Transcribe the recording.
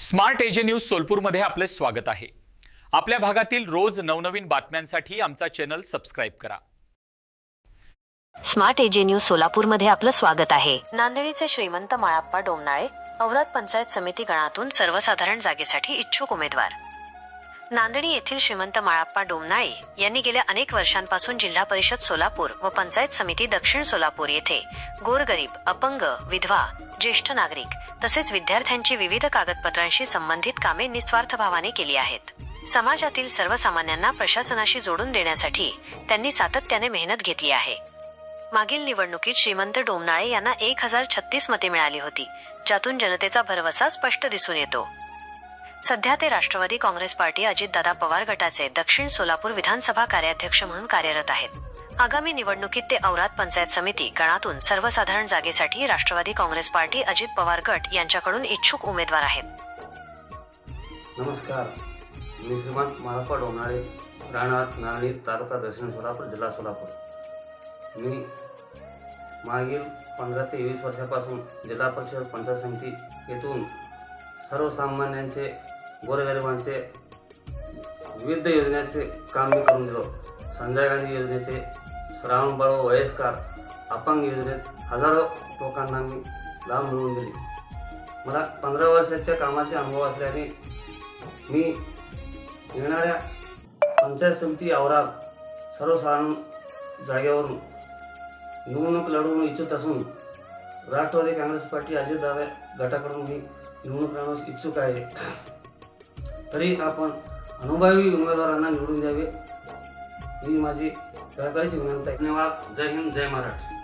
Smart AJ news सोलपूरमध्ये आपले स्वागत आहे. आपल्या भागातील रोज नवनवीन बातम्यांसाठी आमचा चॅनल सबस्क्राईब करा. स्मार्ट एजे न्यूज सोलापूरमध्ये आपलं स्वागत आहे. नांदेडीचे श्रीमंत माळाप्पा डोमनाळे औराद पंचायत समिती गणातून सर्वसाधारण जागेसाठी इच्छुक उमेदवार. नांदणी येथील श्रीमंत माळाप्पा डोमनाळे यांनी गेल्या अनेक वर्षांपासून जिल्हा परिषद सोलापूर व पंचायत समिती दक्षिण सोलापूर येथे गोरगरीब अपंग विधवा ज्येष्ठ नागरिक तसेच विद्यार्थ्यांची विविध कागदपत्रांशी संबंधित कामे निस्वार्थ भावाने केली आहेत. समाजातील सर्वसामान्यांना प्रशासनाशी जोडून देण्यासाठी त्यांनी सातत्याने मेहनत घेतली आहे. मागील निवडणुकीत श्रीमंत डोमनाळे यांना एक हजार छत्तीस मते मिळाली होती ज्यातून जनतेचा भरवसा स्पष्ट दिसून येतो. सध्या ते राष्ट्रवादी काँग्रेस पार्टी अजितदादा पवार गटाचे दक्षिण सोलापूर विधानसभा कार्याध्यक्ष म्हणून कार्यरत आहेत. आगामी निवडणुकीत ते औरात पंचायत समिती गणातून सर्वसाधारण जागेसाठी राष्ट्रवादी काँग्रेस पार्टी अजित पवार गट यांच्याकडून इच्छुक उमेदवार आहेत. नमस्कार. मी श्रीमंत माळप्पा डोंगराळे राहणार नारळी तालुका दक्षिण सोलापूर जिल्हा सोलापूर. मी मागील पंधरा ते वीस वर्षापासून जिल्हा परिषद पंचायत समिती येथून सर्वसामान्यांचे गोरगरिबांचे विविध योजनेचे काम मी करून दिलो. संजय गांधी योजनेचे श्रावण बाळ वयस्कार अपंग योजनेत हजारो लोकांना मी लाभ मिळवून दिले. मला पंधरा वर्षाच्या कामाचे अनुभव असल्याने मी येणाऱ्या पंचायत समिती आवरात सर्वसाधारण जागेवरून निवडणूक लढवून इच्छित असून राष्ट्रवादी काँग्रेस पार्टी अजितदादा गटाकडून मी निवडणूक राहण्यास इच्छुक आहे. तरी आपण अनुभवी उमेदवारांना निवडून द्यावे. ही माझी कळकळीची विनंती आहे. धन्यवाद. जय हिंद जय महाराष्ट्र.